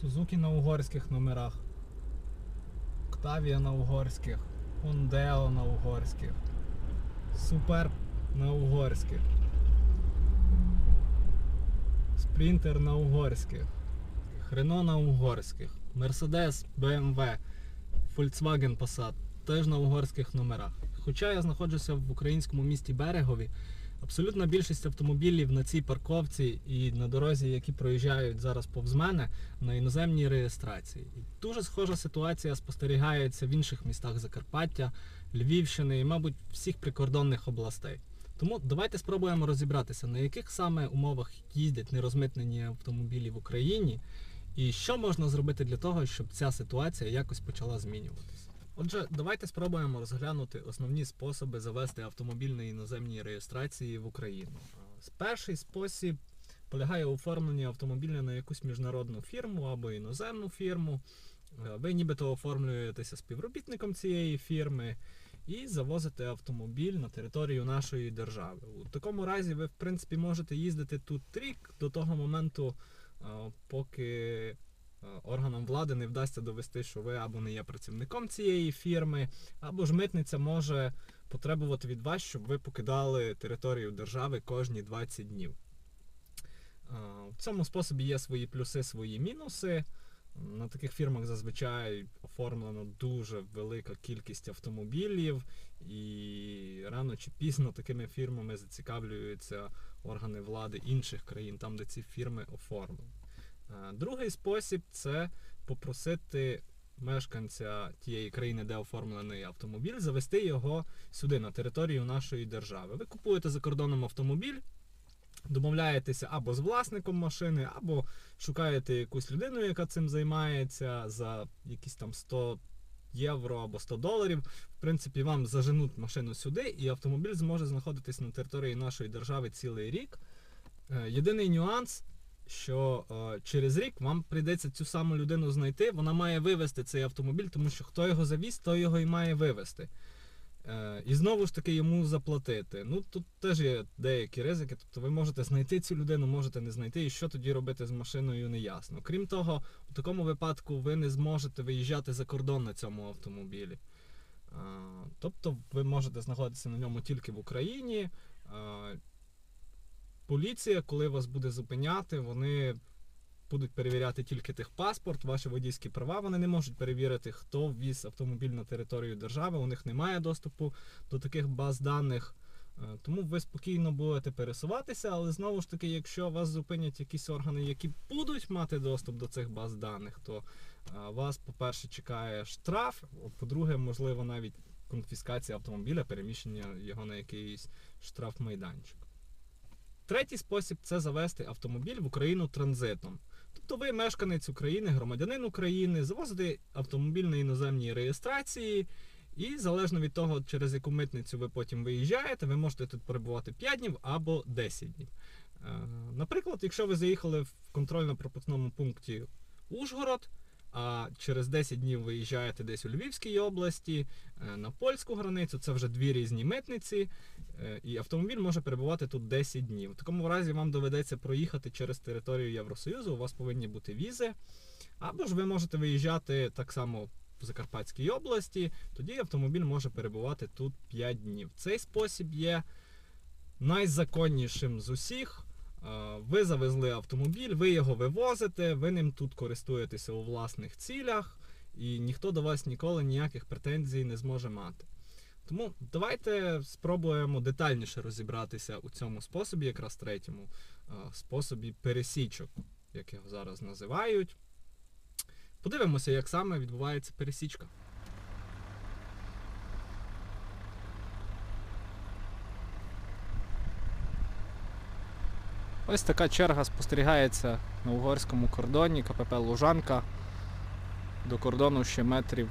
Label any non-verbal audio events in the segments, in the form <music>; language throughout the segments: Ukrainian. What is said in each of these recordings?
Сузуки на угорських номерах. Октавія на угорських. Ондео на угорських. Суперб на угорських. Спринтер на угорських. Рено на угорських. Мерседес, BMW, Volkswagen Passat теж на угорських номерах. Хоча я знаходжуся в українському місті Берегові, абсолютна більшість автомобілів на цій парковці і на дорозі, які проїжджають зараз повз мене, на іноземній реєстрації. І дуже схожа ситуація спостерігається в інших містах Закарпаття, Львівщини і, мабуть, всіх прикордонних областей. Тому давайте спробуємо розібратися, на яких саме умовах їздять нерозмитнені автомобілі в Україні, і що можна зробити для того, щоб ця ситуація якось почала змінюватися. Отже, давайте спробуємо розглянути основні способи завести автомобіль на іноземній реєстрації в Україну. Перший спосіб полягає у оформленні автомобіля на якусь міжнародну фірму або іноземну фірму. Ви нібито оформлюєтеся співробітником цієї фірми і завозите автомобіль на територію нашої держави. У такому разі ви, в принципі, можете їздити тут рік до того моменту, поки органам влади не вдасться довести, що ви або не є працівником цієї фірми, або ж митниця може потребувати від вас, щоб ви покидали територію держави кожні 20 днів. Е, В цьому способі є свої плюси, свої мінуси. На таких фірмах зазвичай оформлено дуже велика кількість автомобілів, і рано чи пізно такими фірмами зацікавлюються органи влади інших країн, там де ці фірми оформлені. Е, Другий спосіб це попросити мешканця тієї країни, де оформлений автомобіль, завести його сюди, на територію нашої держави. Ви купуєте за кордоном автомобіль, домовляєтеся або з власником машини, або шукаєте якусь людину, яка цим займається за якісь там 100 євро або 100 доларів. В принципі, вам заженуть машину сюди, і автомобіль зможе знаходитись на території нашої держави цілий рік. Е, Єдиний нюанс, що е, через рік вам прийдеться цю саму людину знайти. Вона має вивезти цей автомобіль, тому що хто його завіз, той його і має вивезти. Е, І знову ж таки йому заплатити. Ну тут теж є деякі ризики. Тобто ви можете знайти цю людину, можете не знайти, і що тоді робити з машиною, не ясно. Крім того, у такому випадку ви не зможете виїжджати за кордон на цьому автомобілі. Е, Тобто ви можете знаходитися на ньому тільки в Україні. Е, Поліція, коли вас буде зупиняти, вони будуть перевіряти тільки техпаспорт, ваші водійські права. Вони не можуть перевірити, хто ввіз автомобіль на територію держави. У них немає доступу до таких баз даних. Е, Тому ви спокійно будете пересуватися, але знову ж таки, якщо вас зупинять якісь органи, які будуть мати доступ до цих баз даних, то е, вас, по-перше, чекає штраф, по-друге, можливо, навіть конфіскація автомобіля, переміщення його на якийсь штрафмайданчик. Третій спосіб це завести автомобіль в Україну транзитом. Тобто ви мешканець України, громадянин України, завозите автомобіль на іноземній реєстрації, і залежно від того, через яку митницю ви потім виїжджаєте, ви можете тут перебувати 5 днів або 10 днів. Е, Наприклад, якщо ви заїхали в контрольно-пропускному пункті Ужгород, а через 10 днів виїжджаєте десь у Львівській області, е, на польську границю, це вже дві різні митниці, е, і автомобіль може перебувати тут 10 днів. В такому разі вам доведеться проїхати через територію Євросоюзу, у вас повинні бути візи, або ж ви можете виїжджати так само в Закарпатській області, тоді автомобіль може перебувати тут 5 днів. Цей спосіб є найзаконнішим з усіх. Е, Ви завезли автомобіль, ви його вивозите, ви ним тут користуєтеся у власних цілях, і ніхто до вас ніколи ніяких претензій не зможе мати. Тому давайте спробуємо детальніше розібратися у цьому способі, якраз третьому е, способі пересічок, як його зараз називають. Подивимося, як саме відбувається пересічка. Ось така черга спостерігається на угорському кордоні КПП Лужанка. До кордону ще метрів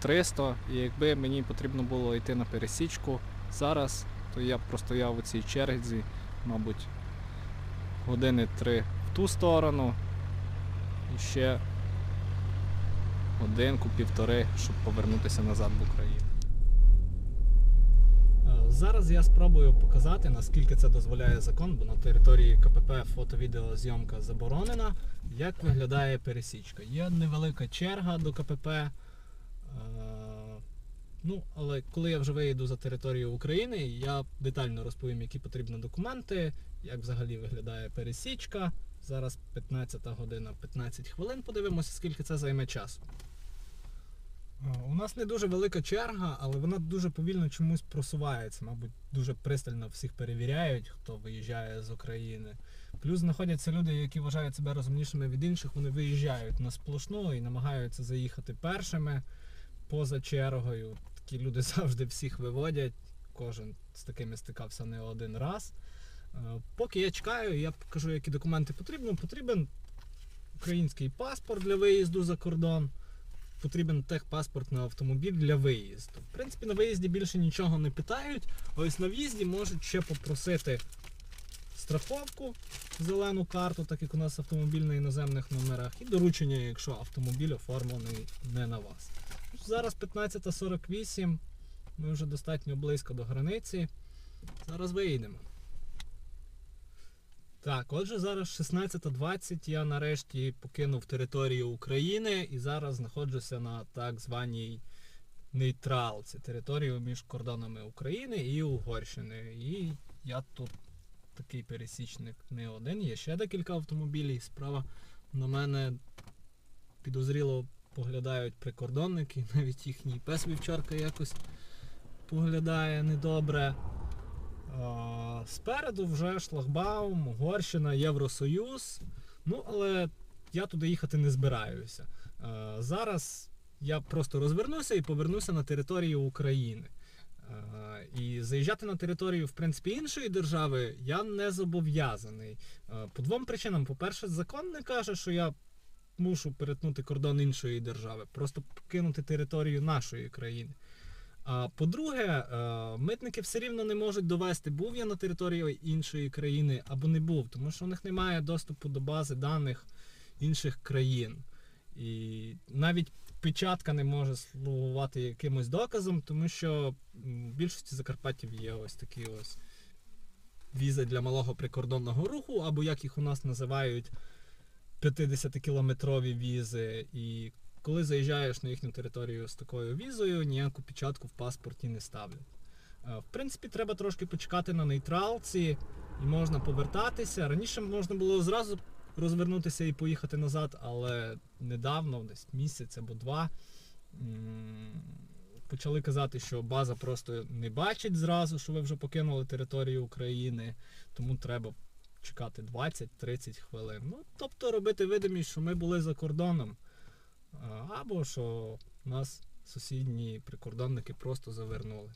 300. І якби мені потрібно було йти на пересічку зараз, то я б простояв у цій черзі, мабуть, години три в ту сторону. І ще годинку, півтори, щоб повернутися назад в Україну. Зараз я спробую показати, наскільки це дозволяє закон, бо на території КПП фото-відеозйомка заборонена. Як виглядає пересічка? Є невелика черга до КПП. е, Ну, але коли я вже виїду за територію України, я детально розповім, які потрібні документи, як взагалі виглядає пересічка. Зараз 15 година 15 хвилин. Подивимося, скільки це займе часу. Е, У нас не дуже велика черга, але вона дуже повільно чомусь просувається. Мабуть, дуже пристально всіх перевіряють, хто виїжджає з України. Плюс знаходяться люди, які вважають себе розумнішими від інших, вони виїжджають на сплошну і намагаються заїхати першими поза чергою. Такі люди <laughs> завжди всіх виводять. Кожен з такими стикався не один раз. Е, Поки я чекаю, я покажу, які документи потрібно. Потрібен український паспорт для виїзду за кордон потрібен техпаспорт на автомобіль для виїзду. В принципі, на виїзді більше нічого не питають. Ось на в'їзді можуть ще попросити страховку, зелену карту, так як у нас автомобіль на іноземних номерах, і доручення, якщо автомобіль оформлений не на вас. Зараз 15.48, ми вже достатньо близько до границі. Зараз виїдемо. Так, отже, зараз 16.20 я нарешті покинув територію України і зараз знаходжуся на так званій нейтралці, територію між кордонами України і Угорщини. І я тут такий пересічник не один, є ще декілька автомобілів. Справа на мене підозріло поглядають прикордонники, <laughs> навіть їхній пес вівчарка якось поглядає недобре. Спереду вже шлагбаум, Угорщина, Євросоюз. Ну, але я туди їхати не збираюся. Зараз я просто розвернуся і повернуся на територію України. І заїжджати на територію, в принципі, іншої держави я не зобов'язаний. По двом причинам. По-перше, закон не каже, що я мушу перетнути кордон іншої держави, просто покинути територію нашої країни. А по-друге, е, митники все рівно не можуть довести, був я на території іншої країни або не був, тому що у них немає доступу до бази даних інших країн. І навіть печатка не може слугувати якимось доказом, тому що в більшості Закарпаттів є ось такі ось візи для малого прикордонного руху, або як їх у нас називають 50-кілометрові візи. І коли заїжджаєш на їхню територію з такою візою, ніяку печатку в паспорті не ставлять. Е, В принципі, треба трошки почекати на нейтралці і можна повертатися. Раніше можна було зразу розвернутися і поїхати назад, але недавно, десь місяць або два, почали казати, що база просто не бачить зразу, що ви вже покинули територію України, тому треба чекати 20-30 хвилин. Ну, тобто робити видимість, що ми були за кордоном. Або що нас сусідні прикордонники просто завернули.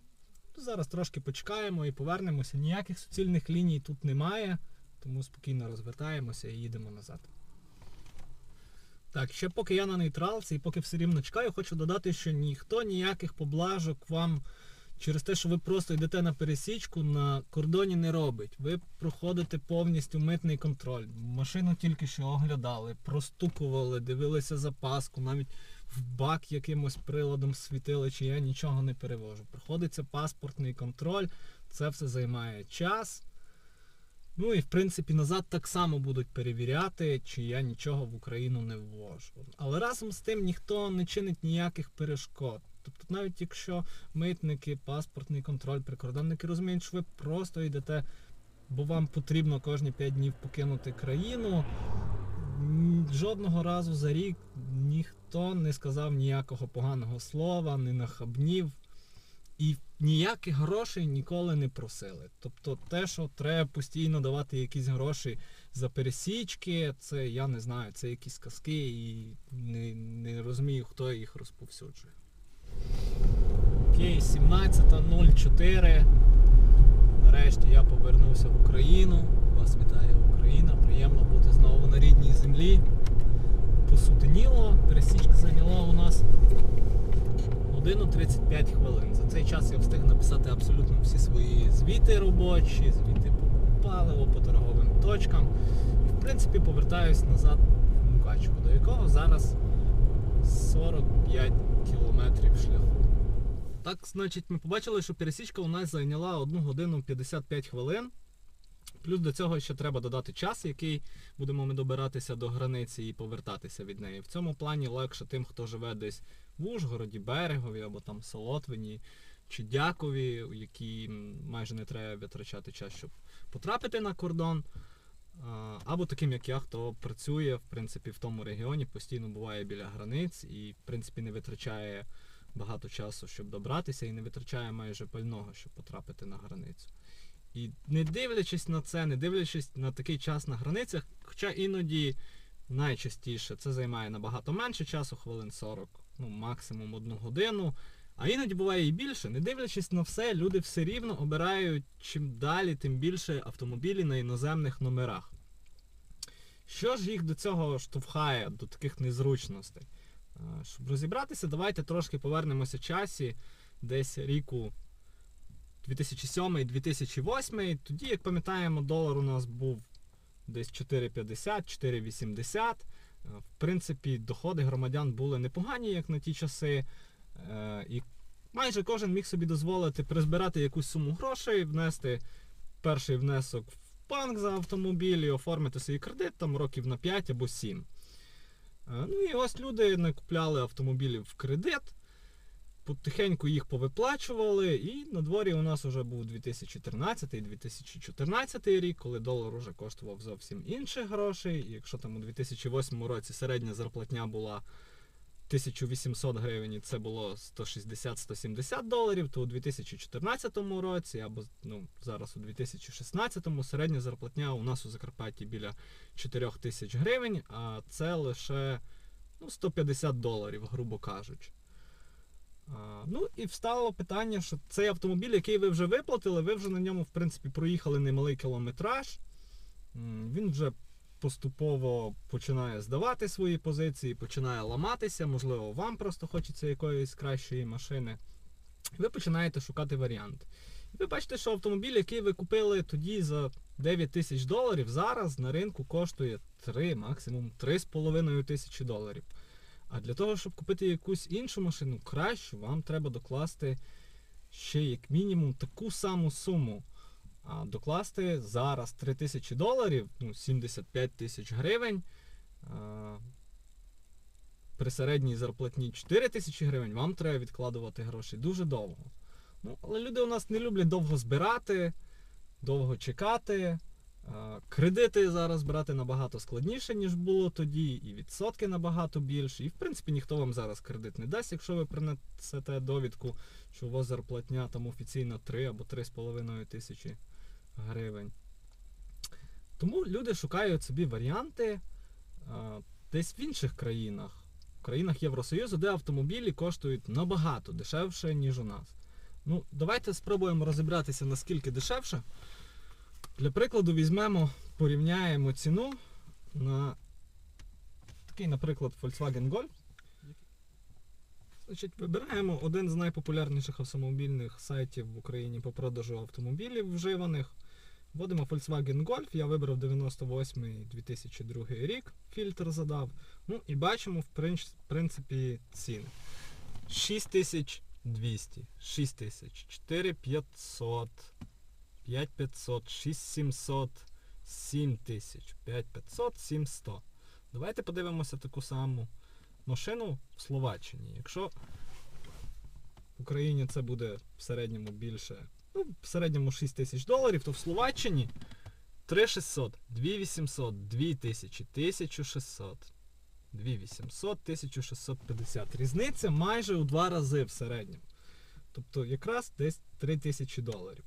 Ну, Зараз трошки почекаємо і повернемося. Ніяких суцільних ліній тут немає, тому спокійно розвертаємося і їдемо назад. Так, ще поки я на нейтралці і поки все рівно чекаю, хочу додати, що ніхто ніяких поблажок вам через те, що ви просто йдете на пересічку, на кордоні не робить. Ви проходите повністю митний контроль. Машину тільки що оглядали, простукували, дивилися запаску, навіть в бак якимось приладом світили, чи я нічого не перевожу. Проходиться паспортний контроль, це все займає час. Ну і в принципі назад так само будуть перевіряти, чи я нічого в Україну не ввожу. Але разом з тим ніхто не чинить ніяких перешкод. Тобто, навіть якщо митники, паспортний контроль, прикордонники розуміють, що ви просто йдете, бо вам потрібно кожні 5 днів покинути країну. Жодного разу за рік ніхто не сказав ніякого поганого слова, не нахабнів. І ніяких грошей ніколи не просили. Тобто те, що треба постійно давати якісь гроші за пересічки, це я не знаю, це якісь казки і не, не розумію, хто їх розповсюджує. Окей, 17.04. Нарешті я повернувся в Україну. Вас вітає Україна. Приємно бути знову на рідній землі. Посутеніло, пересічка зайняла у нас годину 35 хвилин. За цей час я встиг написати абсолютно всі свої звіти робочі, звіти по паливу, по торговим точкам. І в принципі повертаюсь назад в Мукачево, до якого зараз 45 кілометрів шляху. Так, значить, ми побачили, що пересічка у нас зайняла 1 годину 55 хвилин. Плюс до цього ще треба додати час, який будемо ми добиратися до границі і повертатися від неї. В цьому плані легше тим, хто живе десь в Ужгороді, Берегові або там Солотвині чи Дякові, які майже не треба витрачати час, щоб потрапити на кордон. Або таким, як я, хто працює в принципі в тому регіоні, постійно буває біля границь і в принципі не витрачає багато часу, щоб добратися, і не витрачає майже пального, щоб потрапити на границю. І не дивлячись на це, не дивлячись на такий час на границях, хоча іноді найчастіше це займає набагато менше часу, хвилин 40, ну максимум одну годину. А іноді буває і більше. Не дивлячись на все, люди все рівно обирають чим далі, тим більше автомобілі на іноземних номерах. Що ж їх до цього штовхає, до таких незручностей? Е, Щоб розібратися, давайте трошки повернемося в часі, десь ріку 2007-2008. Тоді, як пам'ятаємо, долар у нас був десь 4,50, 4,80. Е, В принципі, доходи громадян були непогані, як на ті часи. Е, І майже кожен міг собі дозволити призбирати якусь суму грошей, внести перший внесок в банк за автомобіль і оформити свій кредит там років на 5 або 7. Е, Ну і ось люди не купляли автомобілів в кредит, потихеньку їх повиплачували, і на дворі у нас вже був 2013-2014 рік, коли долар уже коштував зовсім інших грошей. І якщо там у 2008 році середня зарплатня була 1800 гривень, це було 160-170 доларів, то у 2014 році, або ну, зараз у 2016 середня зарплатня у нас у Закарпатті біля 4000 гривень, а це лише ну, 150 доларів, грубо кажучи. А, ну і встало питання, що цей автомобіль, який ви вже виплатили, ви вже на ньому, в принципі, проїхали немалий кілометраж. Він вже поступово починає здавати свої позиції, починає ламатися, можливо, вам просто хочеться якоїсь кращої машини. Ви починаєте шукати варіанти. І ви бачите, що автомобіль, який ви купили тоді за 9 тисяч доларів, зараз на ринку коштує 3, максимум 3,5 тисячі доларів. А для того, щоб купити якусь іншу машину, кращу, вам треба докласти ще як мінімум таку саму суму. А докласти зараз 3 тисячі доларів, ну 75 тисяч гривень. А, при середній зарплатні 4 тисячі гривень, вам треба відкладувати гроші дуже довго. Ну, але люди у нас не люблять довго збирати, довго чекати. Кредити зараз брати набагато складніше, ніж було тоді, і відсотки набагато більше. І в принципі ніхто вам зараз кредит не дасть, якщо ви принесете довідку, що у вас зарплатня там офіційно 3 або 3,5 тисячі гривень. Тому люди шукають собі варіанти а, десь в інших країнах, в країнах Євросоюзу, де автомобілі коштують набагато дешевше, ніж у нас. Ну, давайте спробуємо розібратися, наскільки дешевше. Для прикладу, візьмемо, порівняємо ціну на такий, наприклад, Volkswagen Golf. Значить, вибираємо один з найпопулярніших автомобільних сайтів в Україні по продажу автомобілів вживаних. Вводимо Volkswagen Golf, я вибрав 98-2002 рік, фільтр задав. Ну і бачимо, в принципі, ціни. 6200, 6000, 4500, 5500, 6700, 7000, 5500, 7100. Давайте подивимося таку саму машину в Словаччині. Якщо в Україні це буде в середньому більше, ну, в середньому 6 тисяч доларів, то в Словаччині 3600, 2800, 2000, 1600, 2800, 1650. Різниця майже у два рази в середньому. Тобто якраз десь 3000 доларів.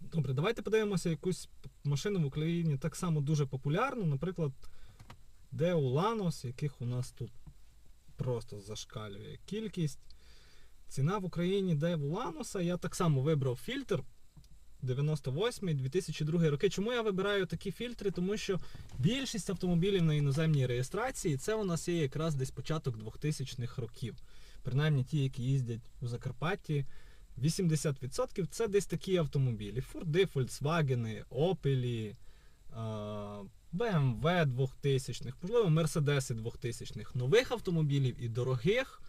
Добре, давайте подивимося якусь машину в Україні так само дуже популярну, наприклад, Lanos, яких у нас тут просто зашкалює кількість. Ціна в Україні Deo Lanos, я так само вибрав фільтр 98-2002 роки. Чому я вибираю такі фільтри? Тому що більшість автомобілів на іноземній реєстрації це у нас є якраз десь початок 2000-х років. Принаймні ті, які їздять у Закарпатті. 80% це десь такі автомобілі. Форди, Volkswagen, Opel, BMW 2000-х, можливо, Мерседеси 2000-х. Нових автомобілів і дорогих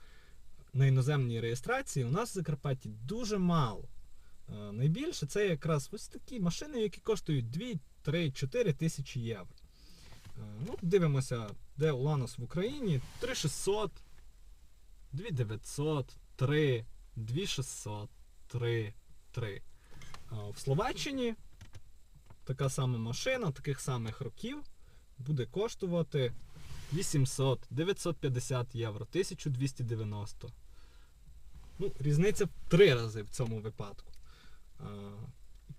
на іноземній реєстрації у нас в Закарпатті дуже мало. Е, Найбільше це якраз ось такі машини, які коштують 2, 3, 4 тисячі євро. Е, Ну, дивимося, де Уланос в Україні 3600, 2900, 3, 2600, 3, 3. В Словаччині така сама машина, таких самих років буде коштувати 800, 950 євро, 1290. Ну, різниця в три рази в цьому випадку. А,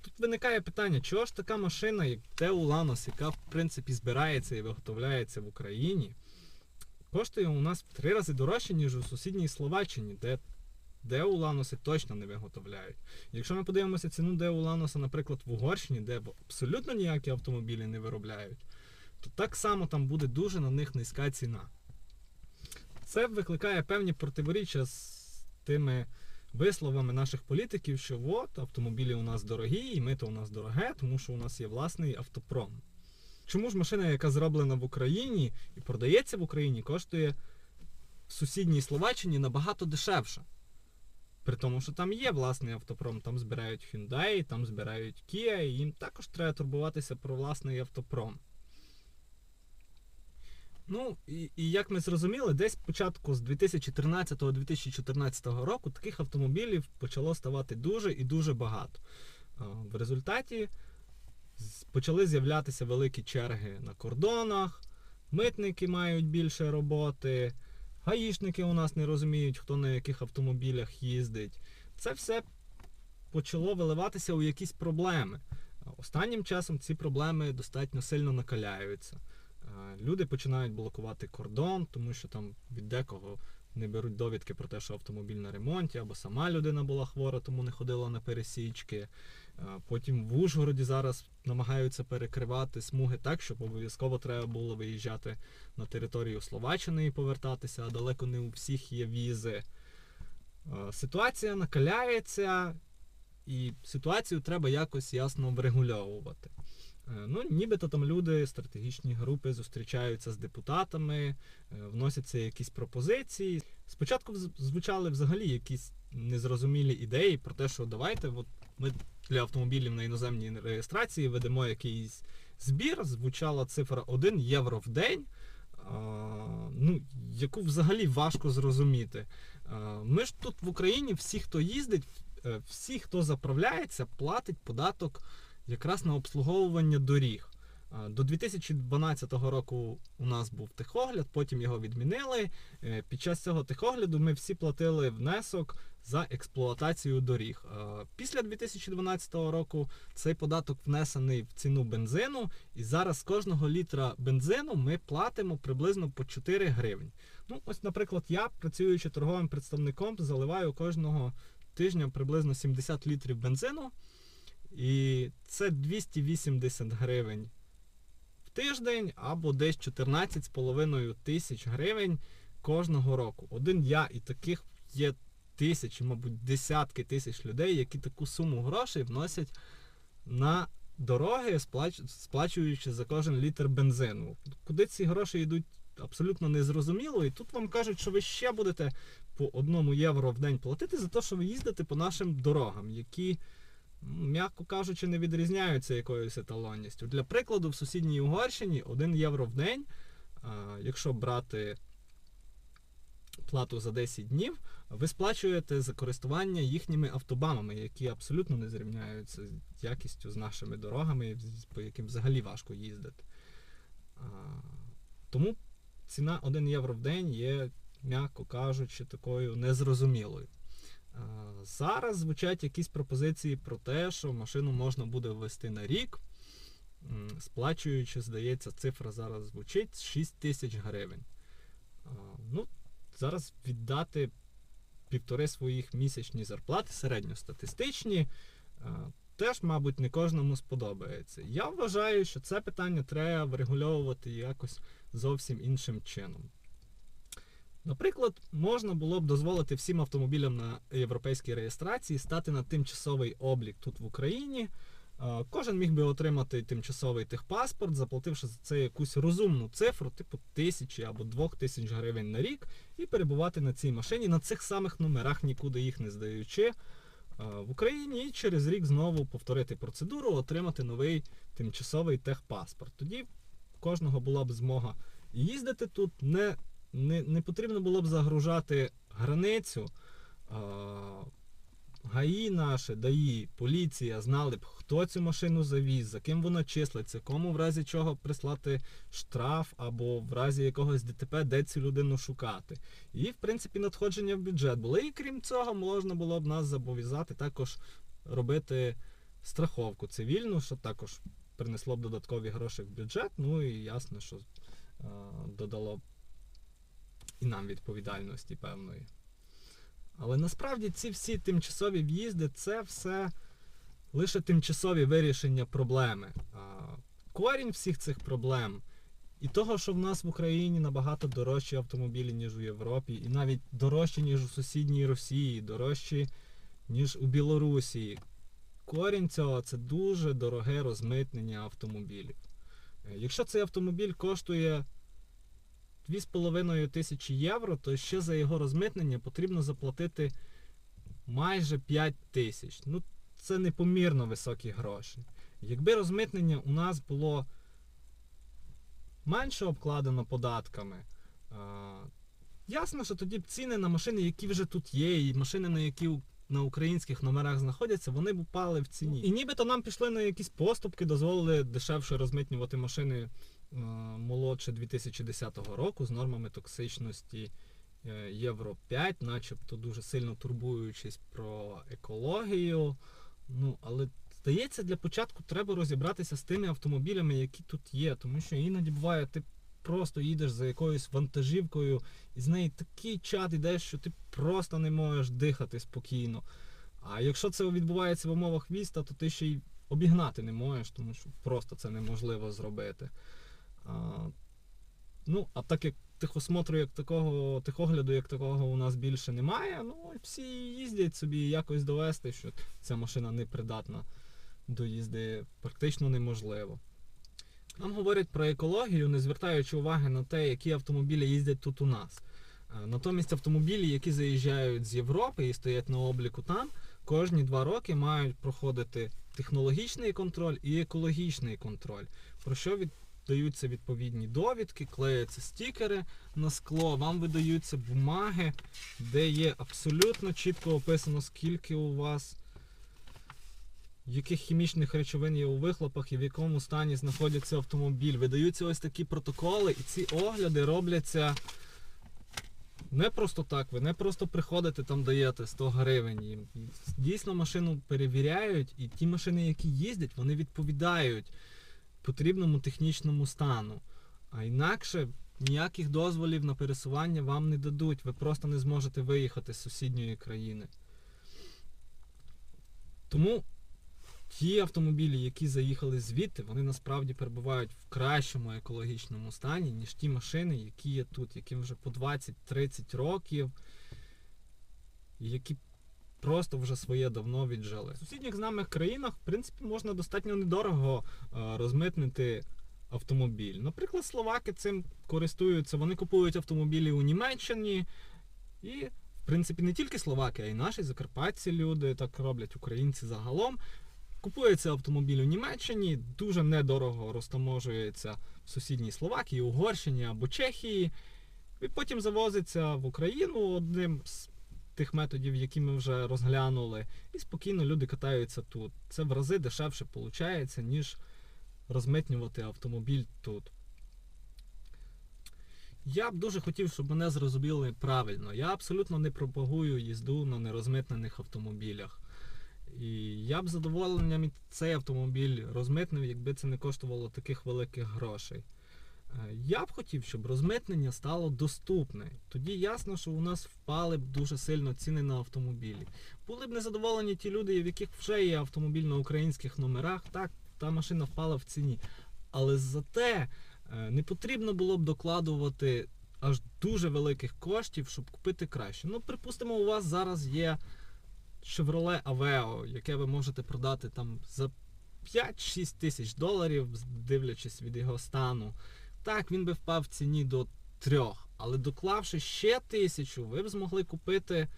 Тут виникає питання, чого ж така машина, як Теу Ланос, яка в принципі збирається і виготовляється в Україні, коштує у нас в три рази дорожче, ніж у сусідній Словаччині, де Деу Ланоси точно не виготовляють. Якщо ми подивимося ціну Деу Ланоса, наприклад, в Угорщині, де абсолютно ніякі автомобілі не виробляють, то так само там буде дуже на них низька ціна. Це викликає певні противоріччя з тими висловами наших політиків, що от автомобілі у нас дорогі, і ми то у нас дороге, тому що у нас є власний автопром. Чому ж машина, яка зроблена в Україні і продається в Україні, коштує в сусідній Словаччині набагато дешевше? При тому, що там є власний автопром, там збирають Hyundai, там збирають Kia, і їм також треба турбуватися про власний автопром. Ну, і, і як ми зрозуміли, десь початку з 2013-2014 року таких автомобілів почало ставати дуже і дуже багато. В результаті почали з'являтися великі черги на кордонах, митники мають більше роботи, гаїшники у нас не розуміють, хто на яких автомобілях їздить. Це все почало виливатися у якісь проблеми. Останнім часом ці проблеми достатньо сильно накаляються. Е, Люди починають блокувати кордон, тому що там від декого не беруть довідки про те, що автомобіль на ремонті, або сама людина була хвора, тому не ходила на пересічки. Е, Потім в Ужгороді зараз намагаються перекривати смуги так, щоб обов'язково треба було виїжджати на територію Словаччини і повертатися, а далеко не у всіх є візи. Е, Ситуація накаляється, і ситуацію треба якось ясно врегульовувати. Е, Ну, нібито там люди, стратегічні групи зустрічаються з депутатами, е, вносяться якісь пропозиції. Спочатку звучали взагалі якісь незрозумілі ідеї про те, що давайте, от ми для автомобілів на іноземній реєстрації ведемо якийсь збір. Звучала цифра 1 євро в день, ну, яку взагалі важко зрозуміти. Ми ж тут в Україні всі, хто їздить, е, всі, хто заправляється, платить податок якраз на обслуговування доріг. До 2012 року у нас був техогляд, потім його відмінили. Е, Під час цього техогляду ми всі платили внесок за експлуатацію доріг. Після 2012 року цей податок внесений в ціну бензину, і зараз з кожного літра бензину ми платимо приблизно по 4 гривні. Ну, ось, наприклад, я, працюючи торговим представником, заливаю кожного тижня приблизно 70 літрів бензину. І це 280 гривень в тиждень або десь 14,5 тисяч гривень кожного року. Один я і таких є тисячі, мабуть, десятки тисяч людей, які таку суму грошей вносять на дороги, сплачуючи за кожен літр бензину. Куди ці гроші йдуть, абсолютно незрозуміло. І тут вам кажуть, що ви ще будете по одному євро в день платити за те, що ви їздите по нашим дорогам, які м'яко кажучи, не відрізняються якоюсь еталонністю. Для прикладу, в сусідній Угорщині 1 євро в день, якщо брати плату за 10 днів, ви сплачуєте за користування їхніми автобамами, які абсолютно не зрівняються з якістю з нашими дорогами, по яким взагалі важко їздити. Тому ціна 1 євро в день є, м'яко кажучи, такою незрозумілою. А, Зараз звучать якісь пропозиції про те, що машину можна буде ввести на рік, сплачуючи, здається, цифра зараз звучить 6 тисяч гривень. Ну, зараз віддати півтори своїх місячні зарплати, середньостатистичні, теж, мабуть, не кожному сподобається. Я вважаю, що це питання треба врегульовувати якось зовсім іншим чином. Наприклад, можна було б дозволити всім автомобілям на європейській реєстрації стати на тимчасовий облік тут в Україні, е, кожен літр бензину 280 гривень. 280 гривень в день. Кожен міг би отримати тимчасовий техпаспорт, заплативши за це якусь розумну цифру, типу тисячі або двох тисяч гривень на рік, і перебувати на цій машині на цих самих номерах, нікуди їх не здаючи е, в Україні, і через рік знову повторити процедуру, отримати новий тимчасовий техпаспорт. Тоді кожного була б змога їздити тут, не, не, не потрібно було б загружати границю. е, ГАІ наше, ДАІ, поліція знали б, хто цю машину завіз, за ким вона числиться, кому в разі чого прислати штраф або в разі якогось ДТП, де цю людину шукати. І, в принципі, надходження в бюджет було. І крім цього, можна було б нас зобов'язати також робити страховку цивільну, що також принесло б додаткові гроші в бюджет. Ну і ясно, що е, додало б і нам відповідальності певної. Але насправді ці всі тимчасові в'їзди це все лише тимчасові вирішення проблеми. Корінь всіх цих проблем і того, що в нас в Україні набагато дорожчі автомобілі, ніж у Європі, і навіть дорожчі, ніж у сусідній Росії, дорожчі, ніж у Білорусі. Корінь цього це дуже дороге розмитнення автомобілів. Е, Якщо цей автомобіль коштує 2,5 тисячі євро, то ще за його розмитнення потрібно заплатити майже 5 тисяч. Ну, це непомірно високі гроші. Якби розмитнення у нас було менше обкладено податками, а, ясно, що тоді б ціни на машини, які вже тут є, і машини, на які на українських номерах знаходяться, вони б упали в ціні. І нібито нам пішли на якісь поступки, дозволили дешевше розмитнювати машини молодше 2010 року з нормами токсичності е, Євро 5, начебто дуже сильно турбуючись про екологію. Ну, але здається, для початку треба розібратися з тими автомобілями, які тут є, тому що іноді буває, ти просто їдеш за якоюсь вантажівкою, і з неї такий чат іде, що ти просто не можеш дихати спокійно. А якщо це відбувається в умовах віста, то ти ще й обігнати не можеш, тому що просто це неможливо зробити. Ну, а так як тихосмотру як такого, тихогляду як такого у нас більше немає, ну всі їздять собі якось довести, що ця машина не придатна до їзди практично неможливо. Нам говорять про екологію, не звертаючи уваги на те, які автомобілі їздять тут у нас. Натомість автомобілі, які заїжджають з Європи і стоять на обліку там, кожні два роки мають проходити технологічний контроль і екологічний контроль, про що від... даються відповідні довідки, клеяться стікери на скло, вам видаються бумаги, де є абсолютно чітко описано, скільки у вас яких хімічних речовин є у вихлопах і в якому стані знаходиться автомобіль. Видаються ось такі протоколи, і ці огляди робляться не просто так. Ви не просто приходите там даєте 100 гривень. їм. Дійсно машину перевіряють, і ті машини, які їздять, вони відповідають потрібному технічному стану. А інакше ніяких дозволів на пересування вам не дадуть. Ви просто не зможете виїхати з сусідньої країни. Тому ті автомобілі, які заїхали звідти, вони насправді перебувають в кращому екологічному стані, ніж ті машини, які є тут, яким вже по 20-30 років, які просто вже своє давно віджили. В сусідніх з нами країнах, в принципі, можна достатньо недорого е, розмитнити автомобіль. Наприклад, словаки цим користуються, вони купують автомобілі у Німеччині і в принципі, не тільки словаки, а й наші закарпатці люди так роблять, українці загалом. Купується автомобіль у Німеччині, дуже недорого розтаможується в сусідній Словакії, Угорщині або Чехії. І потім завозиться в Україну одним з тих методів, які ми вже розглянули. І спокійно люди катаються тут. Це в рази дешевше виходить, ніж розмитнювати автомобіль тут. Я б дуже хотів, щоб мене зрозуміли правильно. Я абсолютно не пропагую їзду на нерозмитнених автомобілях. І я б задоволенням цей автомобіль розмитнив, якби це не коштувало таких великих грошей. Е, Я б хотів, щоб розмитнення стало доступне. Тоді ясно, що у нас впали б дуже сильно ціни на автомобілі. Були б незадоволені ті люди, в яких вже є автомобіль на українських номерах. Так, та машина впала в ціні. Але зате е, не потрібно було б докладувати аж дуже великих коштів, щоб купити краще. Ну, припустимо, у вас зараз є Chevrolet Aveo, яке ви можете продати там за 5-6 тисяч доларів, дивлячись від його стану. Так, він би впав в ціні до трьох, але доклавши ще тисячу, ви б змогли купити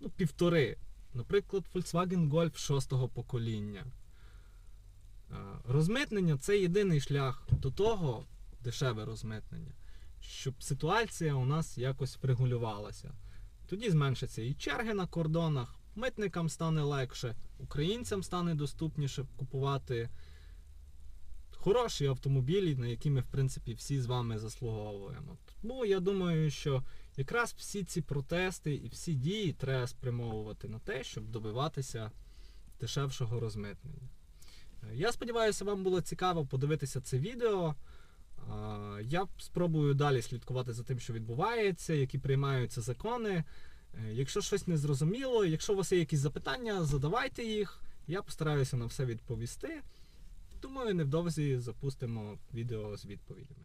ну, півтори. Наприклад, Volkswagen Golf шостого покоління. Розмитнення це єдиний шлях до того, дешеве розмитнення, щоб ситуація у нас якось врегулювалася. Тоді зменшаться і черги на кордонах, митникам стане легше, українцям стане доступніше купувати хороші автомобілі, на які ми, в принципі, всі з вами заслуговуємо. Тому я думаю, що якраз всі ці протести і всі дії треба спрямовувати на те, щоб добиватися дешевшого розмитнення. Е, Я сподіваюся, вам було цікаво подивитися це відео. Я спробую далі слідкувати за тим, що відбувається, які приймаються закони. Е, Якщо щось не зрозуміло, якщо у вас є якісь запитання, задавайте їх. Я постараюся на все відповісти. Думаю, невдовзі запустимо відео з відповідями.